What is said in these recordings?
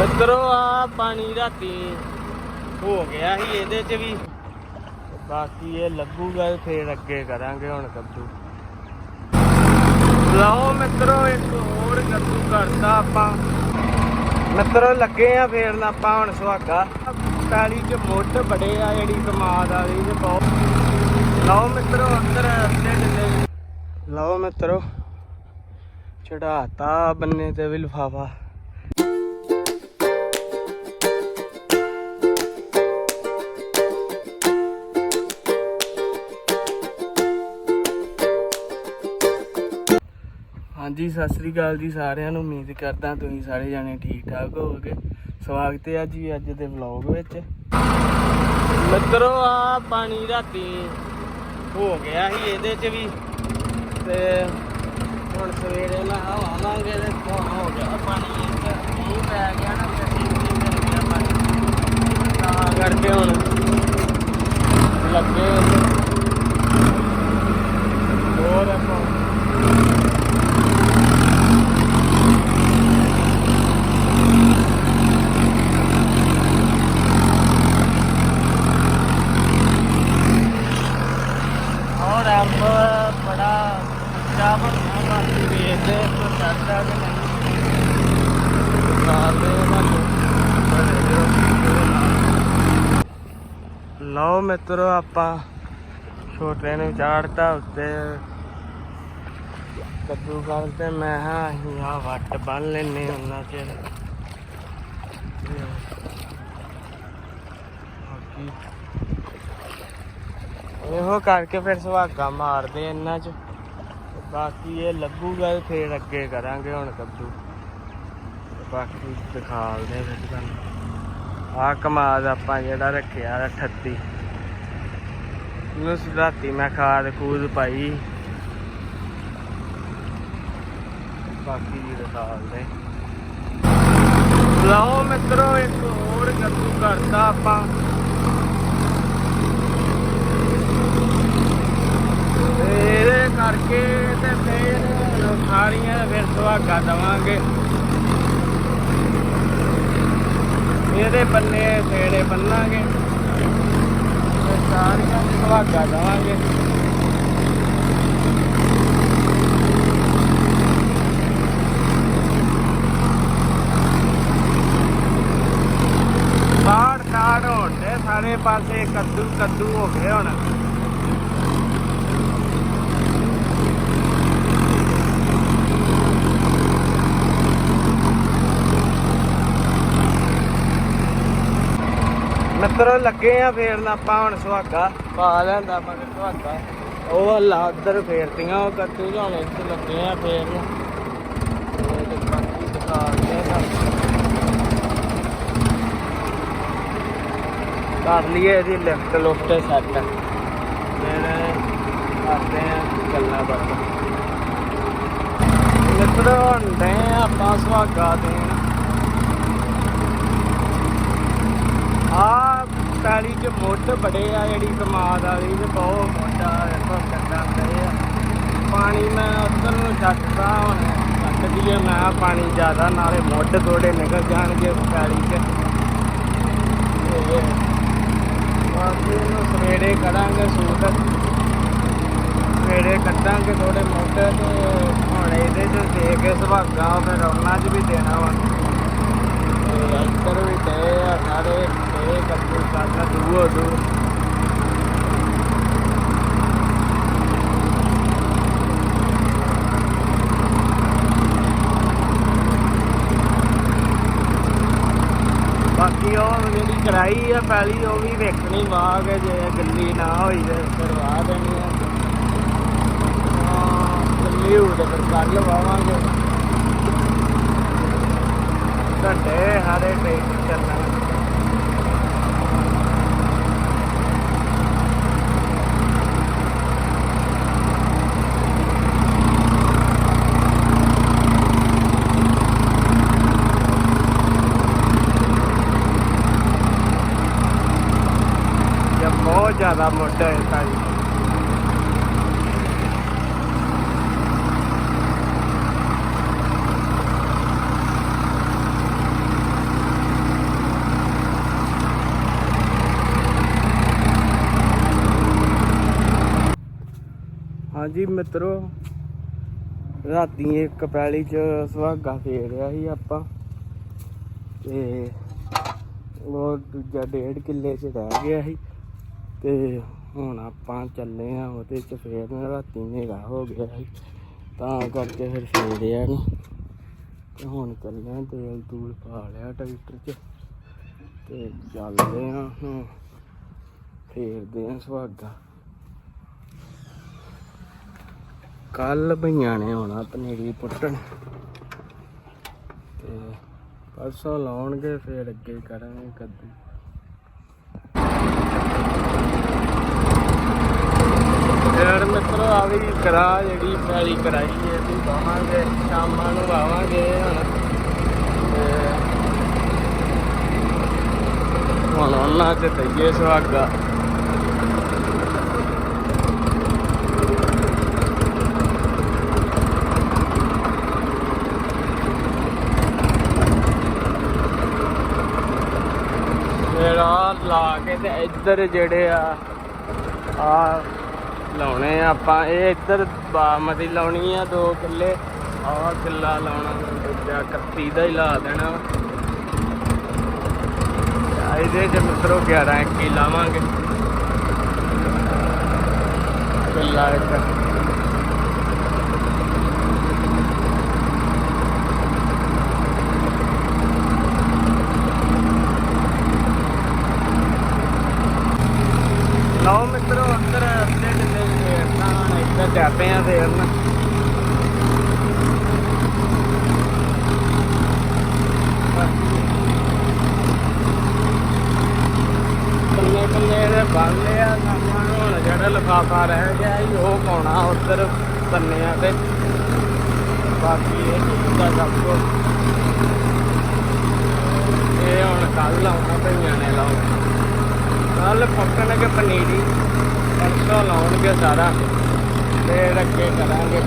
ਮਿੱਤਰੋ ਆ ਪਾਣੀ ਰਾਤੀ ਹੋ ਗਿਆ ਸੀ ਇਹਦੇ ਚ ਵੀ। ਬਾਕੀ ਇਹ ਲੱਗੂਗਾ ਫੇਰ ਅੱਗੇ ਕਰਾਂਗੇ ਹੁਣ ਕੱਦੂ ਲਓ ਮਿੱਤਰੋ, ਇੱਕ ਹੋਰ ਕੱਦੂ ਕਰਦਾ ਆਪਾਂ। ਮਿੱਤਰੋ, ਲੱਗੇ ਆ ਫੇਰ ਆਪਾਂ ਹੁਣ ਸੁਹਾਗਾ। ਪੈਲੀ ਚ ਮੁੱਢ ਬੜੇ ਆ ਜਿਹੜੀ ਕਮਾਦ ਵਾਲੀ ਤੇ ਬਹੁਤ। ਲਓ ਮਿੱਤਰੋ, ਅੰਦਰ ਅੱਧੇ ਡੱਲੇ। ਲਓ ਮਿੱਤਰੋ ਚੜਾਤਾ ਬੰਨੇ ਤੇ ਵੀ ਲਿਫਾਫਾ। ਹਾਂਜੀ, ਸਤਿ ਸ੍ਰੀ ਅਕਾਲ ਜੀ ਸਾਰਿਆਂ ਨੂੰ। ਉਮੀਦ ਕਰਦਾ ਤੁਸੀਂ ਸਾਰੇ ਜਾਣੇ ਠੀਕ ਠਾਕ ਹੋਵੋਗੇ। ਸਵਾਗਤ ਹੈ ਜੀ ਅੱਜ ਦੇ ਵਲੌਗ ਵਿੱਚ। ਮਿੱਤਰੋ, ਆ ਪਾਣੀ ਰਾਤੀ ਹੋ ਗਿਆ ਸੀ ਇਹਦੇ ਚ ਵੀ। ਤੇ ਹੁਣ ਸਵੇਰੇ ਮੈਂ ਆਵਾਂਗੇ ਤੇ ਹੋ ਗਿਆ। ਪਾਣੀ ਇੱਥੇ ਮੀਂਹ ਪੈ ਗਿਆ ਨਾ ਗੱਡੀ ਨਹੀਂ ਮਿਲ ਗਿਆ ਪਾਣੀ। ਤਾਂ ਕਰਕੇ ਹੁਣ ਲੱਗੇ। ਹੋਰ ਆਪਾਂ ਬਾਕੀ ਵੇਖਦੇ ਪਰ ਚੜਦਾ ਕਿ ਨਹੀਂ। ਮਾਰਦੇ ਉਹਨਾਂ ਨੂੰ ਲਓ ਮਿੱਤਰੋ ਆਪਾਂ ਛੋਟੇ ਨੂੰ ਚਾੜਤਾ ਉੱਤੇ। ਕੱਦੂ ਕਰ ਤੇ ਮੈਂ ਹਾਂ ਅਸੀਂ ਆ ਵੱਟ ਬੰਨ ਲੈਨੇ ਉਹਨਾਂ ਚਿਰ। ਇਹੋ ਕਰਕੇ ਫਿਰ ਸੁਹਾਗਾ ਮਾਰਦੇ ਇਹਨਾਂ ਚ। ਬਾਕੀ ਇਹ ਲੱਗੂਗਾ ਤੇ ਫਿਰ ਅੱਗੇ ਕਰਾਂਗੇ ਹੁਣ ਕੱਦੂ। ਬਾਕੀ ਦਿਖਾਲਦੇ ਫਿਰ ਤੁਹਾਨੂੰ। ਆ ਕਮਾਦ ਆਪਾਂ ਜਿਹੜਾ ਰੱਖਿਆ 38 ਨੂੰ ਰਾਤੀ ਮੈਂ ਖਾਦ ਖੂਦ ਪਾਈ। ਬਾਕੀ ਜੀ ਦਿਖਾਲਦੇ ਲਓ ਮਿੱਤਰੋ, ਇੱਕ ਹੋਰ ਕੱਦੂ ਕਰਦਾ ਆਪਾਂ ਤੇ ਇਹਦੇ ਕਰਕੇ ਤੇ ਫਿਰ ਸਾਰੀਆਂ ਫਿਰ ਸੁਹਾਗਾ ਦਵਾਂਗੇ। ਇਹਦੇ ਬੰਨੇ ਫੇੜੇ ਬੰਨਾਂਗੇ। ਤੇ ਸਾਰੀਆਂ ਸੁਹਾਗਾ ਦਵਾਂਗੇ। ਬਾੜ ਕਾੜ ਹੋਣ ਦੇ ਸਾਰੇ ਪਾਸੇ ਕੱਦੂ ਕੱਦੂ ਹੋ ਗਏ ਹੁਣ। ਮਿੱਤਰੋ ਲੱਗੇ ਆ ਫੇਰਨ ਆਪਾਂ ਹੁਣ ਸੁਹਾਗਾ ਪਾ ਲੈਂਦਾ ਮਗਰ ਸੁਹਾਗਾ। ਉਹ ਅੱਲਾ ਉਧਰ ਫੇਰਤੀਆਂ, ਉਹ ਕੱਦੂ ਹੁਣ ਇੱਥੇ ਲੱਗੇ ਆ ਫੇਰਨ ਬਾਕੀ ਦਿਖਾਉਂਦੇ ਕਰ ਲਈਏ ਇਹਦੀ ਲਿਫਟ ਲੁਫਟ ਸੈੱਟ ਫਿਰ ਕਰਦੇ ਆ ਗੱਲਾਂ ਬਾਤਾਂ। ਮਿੱਤਰੋ, ਹੁਣ ਆਪਾਂ ਸੁਹਾਗਾ ਦੇਣ। ਆ ਪੈਲੀ ਚ ਮੁੱਢ ਬੜੇ ਆ ਜਿਹੜੀ ਕਮਾਦ ਵਾਲੀ ਤੇ ਬਹੁਤ ਮੁੱਢ ਆ ਵੇਖੋ ਕਿੱਦਾਂ ਦੇ ਆ। ਪਾਣੀ ਮੈਂ ਉੱਧਰ ਨੂੰ ਛੱਡਦਾ ਹੁਣ, ਛੱਡ ਦਈਏ, ਮੈਂ ਪਾਣੀ ਜ਼ਿਆਦਾ, ਨਾਲੇ ਮੁੱਢ ਥੋੜੇ ਨਿਕਲ ਜਾਣਗੇ ਪੈਲੀ ਚ। ਤੇ ਬਾਕੀ ਇਹਨੂੰ ਸਵੇਰੇ ਕਰਾਂਗੇ ਸੂਟ। ਸਵੇਰੇ ਕੱਢਾਂਗੇ ਥੋੜੇ ਮੁੱਢ ਤੇ ਹੁਣ ਇਹਦੇ ਚ ਦੇ ਕੇ ਸੁਹਾਗਾ, ਫਿਰ ਉਹਨਾਂ 'ਚ ਵੀ ਦੇਣਾ ਵਾ। ਤੇ ਇੱਧਰ ਵੀ ਡੇ ਆ ਸਾਰੇ। ਡੇ ਕੱਦੂ ਕਰਨਾ ਦੂਓ ਦੂ ਬਾਕੀ ਉਹ ਜਿਹੜੀ ਕਰਾਈ ਆ, ਪਹਿਲੀ ਉਹ ਵੀ ਵੇਖਣੀ ਵਾਹ ਕੇ ਜੇ ਗੱਲੀ ਨਾ ਹੋਈ ਤੇ ਕਰਵਾ ਦੇਣੀ ਆ। ਗੱਲੀ ਹੋ ਤੇ ਫਿਰ ਕੱਲ ਵਾਵਾਂਗੇ। ਘੰਟੇ ਹਾਰੇ ਟ੍ਰੇਨ ਚੱਲਣਾ। ਜ਼ਿਆਦਾ ਮੋਟਾ ਹੈ ਤਾਂ ਹਾਂਜੀ ਮਿੱਤਰੋ, ਰਾਤੀ ਇੱਕ ਪੈਲੀ ਚ ਸੁਹਾਗਾ ਫੇਰਿਆ ਸੀ ਆਪਾਂ। ਤੇ ਉਹ ਦੂਜਾ ਡੇਢ ਕਿੱਲੇ ਚ ਰਹਿ ਗਿਆ ਸੀ। ਤੇ ਹੁਣ ਆਪਾਂ ਚੱਲੇ ਆ ਉਹਦੇ ਚ ਫੇਰ ਰਾਤੀ ਹਨੇਰਾ ਹੋ ਗਿਆ ਤਾਂ ਕਰਕੇ ਫਿਰ ਫੇਰਿਆ ਨਹੀਂ ਤੇ ਹੁਣ ਚੱਲੇ ਆ ਤੇਲ ਤੂਲ ਪਾ ਲਿਆ ਟਰੈਕਟਰ ਚ ਤੇ ਚੱਲਦੇ ਆ ਹੁਣ, ਫੇਰਦੇ ਆ ਸੁਹਾਗਾ। ਕੱਲ ਭਈਆਂ ਨੇ ਆਉਣਾ ਪਨੀਰੀ ਪੁੱਟਣ। ਤੇ ਪਰਸੋਂ ਲਾਉਣਗੇ, ਫੇਰ ਅੱਗੇ ਕਰਾਂਗੇ ਕੱਦੂ ਯਾਰ ਮਿੱਤਰੋ ਆ ਵੀ ਕਰਾ ਜਿਹੜੀ ਪੈਲੀ ਕਰਾਈ ਹੈ ਤੇ ਬਾਵਾਂਗੇ ਸ਼ਾਮਾਂ ਨੂੰ ਆਵਾਂਗੇ ਹੁਣ। ਤੇ ਹੁਣ ਉਹਨਾਂ ਤੇ ਤਈਏ ਸੁਹਾਗਾ। ਫਿਰ ਆ ਲਾ ਕੇ ਤੇ ਇੱਧਰ ਜਿਹੜੇ ਆ ਆ ਲਾਉਣੇ ਆ। ਆਪਾਂ ਇਹ ਇੱਧਰ ਬਾਮਤੀ ਲਾਉਣੀ ਆ ਦੋ ਕਿੱਲੇ। ਆਹ ਕਿੱਲਾ ਲਾਉਣਾ। ਦੂਜਾ 31 ਦਾ ਹੀ ਲਾ ਦੇਣਾ। ਆ ਇਹਦੇ ਚ ਮਿੱਤਰੋ 11 ਕੀ ਲਾਵਾਂਗੇ। ਕਿੱਲਾ ਇੱਕ ਲਓ ਮਿੱਤਰੋ ਅੰਦਰ ਅੱਧੇ ਕਿੱਲੇ ਫੇਰਨਾ ਹੁਣ ਇੱਧਰ ਜਾਂਦੇ ਆ ਫੇਰਨ ਕੱਲੇ ਕੱਲੇ ਦੇ ਬੰਨ ਲਿਆ ਆਪਾਂ ਨੂੰ ਹੁਣ ਜਿਹੜਾ ਰਹਿ ਗਿਆ ਸੀ ਉਹ ਪਾਉਣਾ ਉੱਧਰ ਬੰਨਿਆਂ ਤੇ। ਬਾਕੀ ਇਹ ਦਾ ਸਭ ਕੁਛ ਇਹ ਹੁਣ ਕੱਲ ਆਉਣਾ ਭਈਆਂ ਨੇ ਲਾਉਣਾ। ਕੱਲ ਪੱਕਣਗੇ ਪਨੀਰੀ। ਪਰਸੋਂ ਲਾਉਣਗੇ ਸਾਰਾ। ਫੇਰ ਅੱਗੇ ਕਰਾਂਗੇ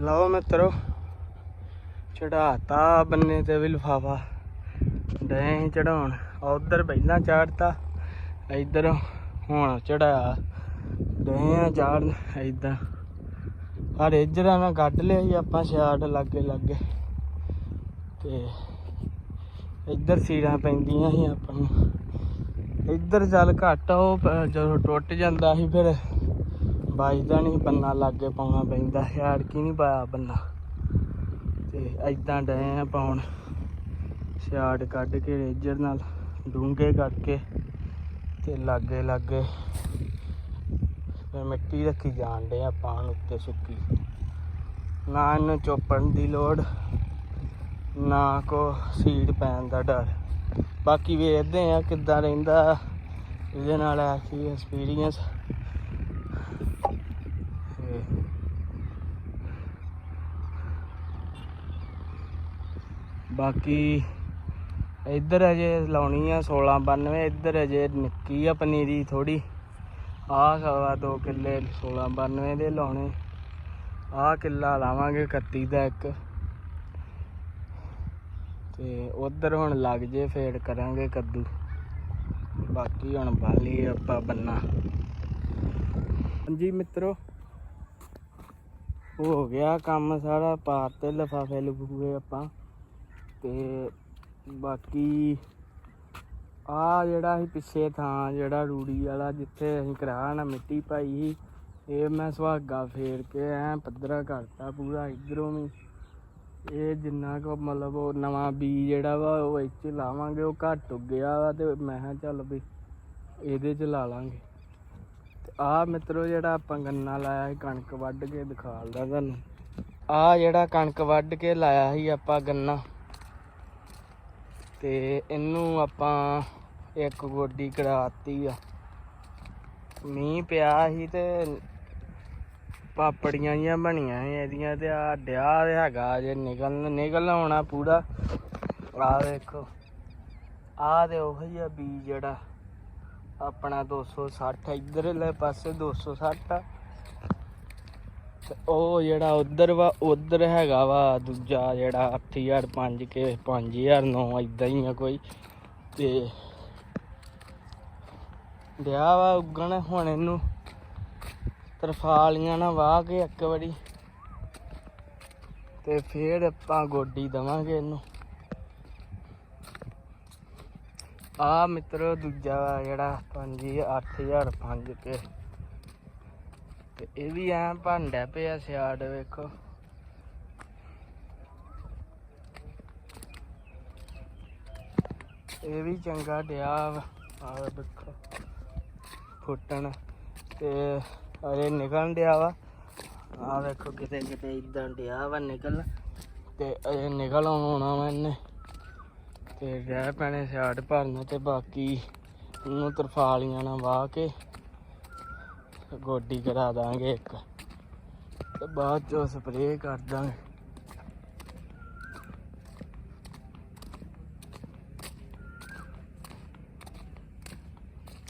ਲਓ ਮਿੱਤਰੋ ਚੜਾਤਾ ਬੰਨੇ ਤੇ ਵੀ ਲਿਫਾਫਾ। ਡੈ ਚੜਾਉਣ ਉਧਰ ਪਹਿਲਾਂ ਚਾੜਤਾ ਇੱਧਰ ਹੁਣ ਚੜਾਇਆ ਡਏ ਆ ਚਾੜ ਏਦਾਂ ਆ ਰੇਜਰਾਂ ਕੱਢ ਲਿਆ ਸੀ ਆਪਾਂ ਛਾੜ ਲੱਗੇ ਲੱਗੇ। ਤੇ ਇੱਧਰ ਸੀੜਾਂ ਪੈਂਦੀਆਂ ਸੀ ਆਪਾਂ ਨੂੰ। ਇੱਧਰ ਜਲ ਘੱਟ ਉਹ ਜਦੋਂ ਟੁੱਟ ਜਾਂਦਾ ਸੀ ਫਿਰ ਬਾਈਦਾ ਨਹੀਂ ਬੰਨਾ ਲਾਗੇ ਪਾਉਣਾ ਪੈਂਦਾ। ਛਾੜ ਕੀ ਨਹੀਂ ਪਾਇਆ ਬੰਨਾ ਤੇ ਏਦਾਂ ਡਏ ਆ ਪਾਉਣ ਛਾੜ ਕੱਢ ਕੇ ਰੇਜਰ ਨਾਲ ਡੂੰਘੇ ਕਰਕੇ ਤੇ ਲਾਗੇ ਲਾਗੇ ਫਿਰ ਮਿੱਟੀ ਰੱਖੀ ਜਾਣ ਡੇ ਆ ਹੁਣ ਉੱਤੇ ਸੁੱਕੀ। ਨਾ ਇਹਨੂੰ ਚੋਪਣ ਦੀ ਲੋੜ, ਨਾ ਕੋ ਸੀਡ ਪੈਣ ਦਾ ਡਰ। ਬਾਕੀ ਵੇਖਦੇ ਆ ਕਿੱਦਾਂ ਰਹਿੰਦਾ। ਇਹਦੇ ਨਾਲ ਐਸੀ ਐਕਸਪੀਰੀਅੰਸ ਬਾਕੀ ਇੱਧਰ ਅਜੇ ਲਾਉਣੀ ਆ 1692 ਇੱਧਰ ਅਜੇ ਨਿੱਕੀ ਆ ਪਨੀਰੀ ਥੋੜੀ ਆਹ ਸਵਾ ਦੋ ਕਿੱਲੇ 1692 ਦੇ ਲਾਉਣੇ। ਆਹ ਕਿੱਲਾ ਲਾਵਾਂਗੇ 31 ਦਾ ਇੱਕ। ਤੇ ਉਧਰ ਹੁਣ ਲੱਗ ਜੇ ਫੇਰ ਕਰਾਂਗੇ ਕੱਦੂ। ਬਾਕੀ ਹੁਣ ਬਾਲੀ ਆਪਾਂ ਬੰਨਾ। ਹਾਂਜੀ ਮਿੱਤਰੋ ਹੋ ਗਿਆ ਕੰਮ ਸਾਰਾ, ਪਾਰ ਤੇ ਲਫਾਫੇ ਲਫੂਏ ਆਪਾਂ। ਤੇ ਬਾਕੀ ਆ ਜਿਹੜਾ ਸੀ ਪਿੱਛੇ ਥਾਂ, ਜਿਹੜਾ ਰੂੜੀ ਵਾਲਾ ਜਿੱਥੇ ਅਸੀਂ ਕਰਾ ਮਿੱਟੀ ਪਾਈ ਸੀ, ਇਹ ਮੈਂ ਸੁਹਾਗਾ ਫੇਰ ਕੇ ਐ ਪੱਧਰਾ ਕਰਤਾ ਪੂਰਾ ਇਧਰੋਂ ਵੀ। ਇਹ ਜਿੰਨਾ ਕੁ ਮਤਲਬ ਉਹ ਨਵਾਂ ਬੀ ਜਿਹੜਾ ਵਾ, ਉਹ ਇੱਥੇ ਲਾਵਾਂਗੇ, ਉਹ ਘੱਟ ਉੱਗਿਆ ਵਾ ਤੇ ਮੈਂ ਕਿਹਾ ਚੱਲ ਵੀ ਇਹਦੇ ਚ ਲਾ ਲਾਂਗੇ। ਆ ਮਿੱਤਰੋ ਜਿਹੜਾ ਆਪਾਂ ਗੰਨਾ ਲਾਇਆ ਸੀ, ਕਣਕ ਵੱਢ ਕੇ ਦਿਖਾਲਦਾ ਤੁਹਾਨੂੰ। ਆ ਜਿਹੜਾ ਕਣਕ ਵੱਢ ਕੇ ਲਾਇਆ ਸੀ ਆਪਾਂ ਗੰਨਾ। ਤੇ ਇਹਨੂੰ ਆਪਾਂ ਇੱਕ ਗੋਡੀ ਕਰਾਤੀ ਆ। ਮੀਂਹ ਪਿਆ ਸੀ ਤੇ ਪਾਪੜੀਆਂ ਜੀਆਂ ਬਣੀਆਂ ਸੀ ਇਹਦੀਆਂ ਤੇ ਆ ਡਿਆ ਹੈਗਾ ਜੇ ਨਿਕਲ ਨਿਕਲ ਆਉਣਾ ਪੂਰਾ। ਆ ਦੇਖੋ। ਆ ਤੇ ਉਹੀ ਆ ਬੀਜ ਜਿਹੜਾ। ਆਪਣਾ 260 ਇਧਰਲੇ ਪਾਸੇ 260 ਆ। ਤੇ ਉਹ ਜਿਹੜਾ ਉਧਰ ਵਾ, ਉਧਰ ਹੈਗਾ ਵਾ, ਦੂਜਾ ਜਿਹੜਾ 8005 ਕੇ 5009 ਇਦਾਂ ਹੀ ਆ ਕੋਈ। ਤੇ ਵਿਆਹ ਵਾ ਉਗਣ, ਹੁਣ ਇਹਨੂੰ ਤਰਫਾਲੀਆਂ ਨਾਲ ਵਾਹ ਕੇ ਇੱਕ ਵਾਰੀ। ਤੇ ਫੇਰ ਆਪਾਂ ਗੋਡੀ ਦਵਾਂਗੇ ਇਹਨੂੰ। ਆ ਮਿੱਤਰ ਦੂਜਾ ਵਾ ਜਿਹੜਾ 5 8005 ਕੇ। ਤੇ ਇਹ ਵੀ ਐ ਭਾਂਡਾ ਪਿਆ ਸਿਆੜ ਵੇਖੋ। ਇਹ ਵੀ ਚੰਗਾ ਡਿਆ ਵਾ। ਆ ਵੇਖੋ ਫੁੱਟਣ ਤੇ ਅਰੇ ਨਿਕਲਣ ਡਿਆ ਵਾ। ਆ ਵੇਖੋ ਕਿਤੇ ਕਿਤੇ ਇਦਾਂ ਡਿਆ ਵਾ ਨਿਕਲ ਤੇ ਅਜੇ ਨਿਕਲ ਆਉਣਾ ਵਾ ਇਹਨੇ। ਤੇ ਰਹਿ ਪੈਣੇ ਸਿਆੜ ਭਰਨ ਤੇ ਬਾਕੀ ਉਹਨੂੰ ਤਰਫਾਲੀਆਂ ਨਾਲ ਵਾਹ ਕੇ। ਗੋਡੀ ਕਰਾ ਦਾਂਗੇ ਇੱਕ। ਤੇ ਬਾਅਦ ਚੋਂ ਸਪਰੇਅ ਕਰ ਦਾਂਗੇ।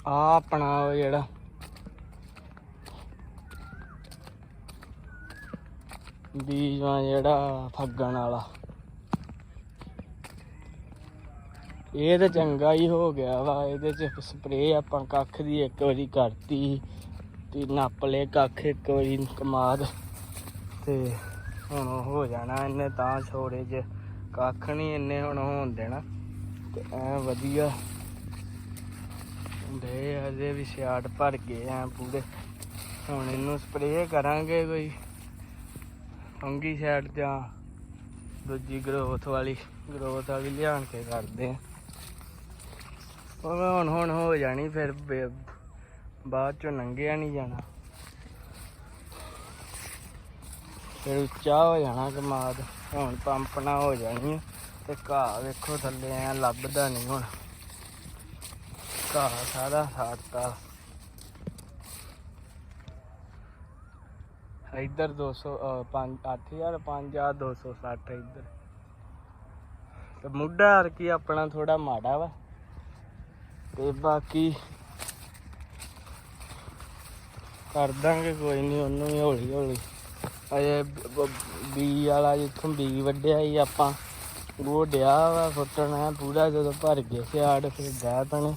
ਆ ਆਪਣਾ ਜਿਹੜਾ। ਬੀਜਾਂ ਜਿਹੜਾ ਫੱਗਣ ਵਾਲਾ। ਇਹ ਤਾਂ ਚੰਗਾ ਹੀ ਹੋ ਗਿਆ ਵਾ, ਇਹਦੇ ਚ ਸਪਰੇਅ ਆਪਾਂ ਕੱਖ ਦੀ ਇੱਕ ਵਾਰੀ ਕਰਤੀ ਤੇ ਨੱਪ ਲਏ ਕੱਖ ਇੱਕ ਵਾਰੀ ਕਮਾਦ ਤੇ ਹੁਣ ਉਹ ਹੋ ਜਾਣਾ ਇਹਨੇ ਤਾਂ ਛੋੜੇ 'ਚ, ਕੱਖ ਨਹੀਂ ਇਹਨੇ ਹੁਣ ਹੋਣ ਦੇਣਾ। ਤੇ ਐ ਵਧੀਆ। ਦੇ ਅਜੇ ਵੀ ਸਿਆੜ ਭਰ ਗਏ ਆ ਪੂਰੇ। ਹੁਣ ਇਹਨੂੰ ਸਪਰੇਅ ਕਰਾਂਗੇ ਕੋਈ ਫੰਗੀ ਸਾਈਡ ਜਾਂ ਦੂਜੀ ਗਰੋਥ ਵਾਲੀ ਗਰੋਥ ਵਾਲੀ ਲਿਆਣ ਕੇ ਕਰਦੇ ਆ। ਉਹ ਹੁਣ ਹੁਣ ਹੋ ਜਾਣੀ ਫਿਰ ਬਾਅਦ ਚੋਂ ਨੰਗਿਆ ਨਹੀਂ ਜਾਣਾ। ਫਿਰ ਉੱਚਾ ਹੋ ਜਾਣਾ ਕਮਾਦ ਹੁਣ ਪੰਪ ਨਾ ਹੋ ਜਾਣੀ ਆ ਤੇ ਘਾਹ ਵੇਖੋ ਥੱਲੇ ਐ ਲੱਭਦਾ ਨਹੀਂ ਹੁਣ। ਘਾਹ ਸਾਰਾ ਸਾੜਤਾ। ਇੱਧਰ 200 5 8000 5000 260 ਇੱਧਰ। ਤੇ ਮੁੱਢਾ ਹਰ ਕੀ ਆਪਣਾ ਥੋੜਾ ਮਾੜਾ ਵਾ। ਤੇ ਬਾਕੀ ਕਰ ਦਾਂਗੇ, ਕੋਈ ਨਹੀਂ ਉਹਨੂੰ ਵੀ ਹੌਲੀ ਹੌਲੀ। ਅਜੇ ਬੀ ਵਾਲਾ ਜਿੱਥੋਂ ਬੀ ਵੱਢਿਆ ਸੀ, ਆਪਾਂ ਗੋਡਿਆ ਵਾ ਫੁੱਟਣਾ ਪੂਰਾ ਜਦੋਂ ਭਰ ਗਏ ਸਿਆੜ ਫਿਰ ਡੈ ਪੈਣੇ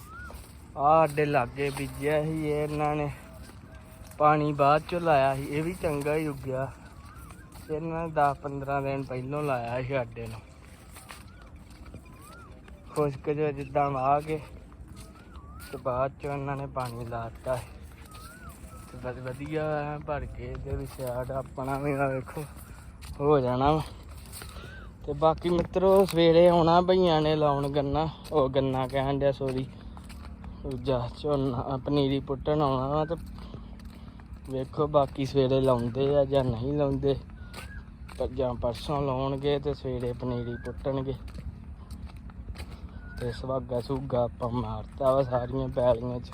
ਆਹ ਅੱਡੇ ਲਾਗੇ ਬੀਜਿਆ ਸੀ ਇਹ, ਇਹਨਾਂ ਨੇ ਪਾਣੀ ਬਾਅਦ ਚ ਲਾਇਆ ਸੀ, ਇਹ ਵੀ ਚੰਗਾ ਹੀ ਉੱਗਿਆ। ਇਹਨਾਂ ਨੇ 10 15 ਦਿਨ ਪਹਿਲਾਂ ਲਾਇਆ ਸੀ ਅੱਡੇ ਨੂੰ। ਖੁਸ਼ਕ ਜਿਹਾ ਜਿੱਦਾਂ ਆ ਕੇ ਤੇ ਬਾਅਦ ਚ ਉਹਨਾਂ ਨੇ ਪਾਣੀ ਲਾਤਾ ਸੀ। ਤੇ ਬਸ ਵਧੀਆ ਭਰ ਕੇ ਇਹਦੇ ਵਿੱਚ ਆੜ ਆਪਣਾ ਵੀ ਨਾ ਵੇਖੋ, ਹੋ ਜਾਣਾ ਵਾ। ਤੇ ਬਾਕੀ ਮਿੱਤਰੋ, ਸਵੇਰੇ ਆਉਣਾ ਭਈਆਂ ਨੇ ਲਾਉਣ ਗੰਨਾ, ਉਹ ਗੰਨਾ ਕਹਿਣ ਡਿਆ ਸੋਰੀ ਦੂਜਾ ਝੋਨਾ, ਪਨੀਰੀ ਪੁੱਟਣ ਆਉਣਾ ਵਾ ਤੇ ਵੇਖੋ ਬਾਕੀ ਸਵੇਰੇ ਲਾਉਂਦੇ ਆ ਜਾਂ ਨਹੀਂ ਲਾਉਂਦੇ। ਪਰ ਜਾਂ ਪਰਸੋਂ ਲਾਉਣਗੇ ਤੇ ਸਵੇਰੇ ਪਨੀਰੀ ਪੁੱਟਣਗੇ। ਤੇ ਸੁਹਾਗਾ ਸੁਗਾ ਆਪਾਂ ਮਾਰਤਾ ਵਾ ਸਾਰੀਆਂ ਪੈਲੀਆਂ 'ਚ।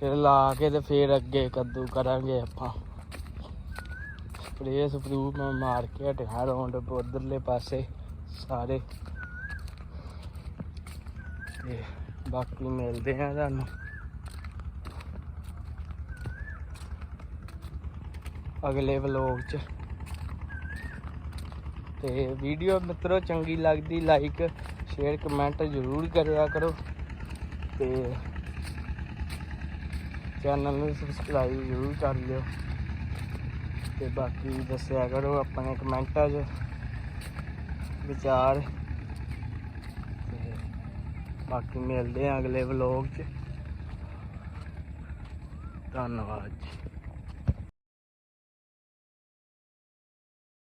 ਫਿਰ ਲਾ ਕੇ ਤੇ ਫਿਰ ਅੱਗੇ ਕੱਦੂ ਕਰਾਂਗੇ ਆਪਾਂ। ਸਪਰੇਅ ਸਪਰੂ ਮੈਂ ਮਾਰ ਕੇ ਹਟਿਆ ਰੌਂਡ ਉਧਰਲੇ ਪਾਸੇ ਸਾਰੇ। ਤੇ ਬਾਕੀ ਮਿਲਦੇ ਆ ਤੁਹਾਨੂੰ। ਅਗਲੇ ਵਲੋਗ 'ਚ। ਤੇ ਵੀਡੀਓ ਮਿੱਤਰੋ, ਚੰਗੀ ਲੱਗਦੀ ਲਾਈਕ ਸ਼ੇਅਰ ਕਮੈਂਟ ਜ਼ਰੂਰ ਕਰਿਆ ਕਰੋ। ਤੇ ਚੈਨਲ ਨੂੰ ਸਬਸਕ੍ਰਾਈਬ ਜ਼ਰੂਰ ਕਰ ਲਿਓ। ਤੇ ਬਾਕੀ ਦੱਸਿਆ ਕਰੋ ਆਪਣੇ ਕਮੈਂਟਾਂ 'ਚ ਵਿਚਾਰ। ਤੇ ਬਾਕੀ ਮਿਲਦੇ ਆ ਅਗਲੇ ਵਲੋਗ 'ਚ। ਧੰਨਵਾਦ ਜੀ।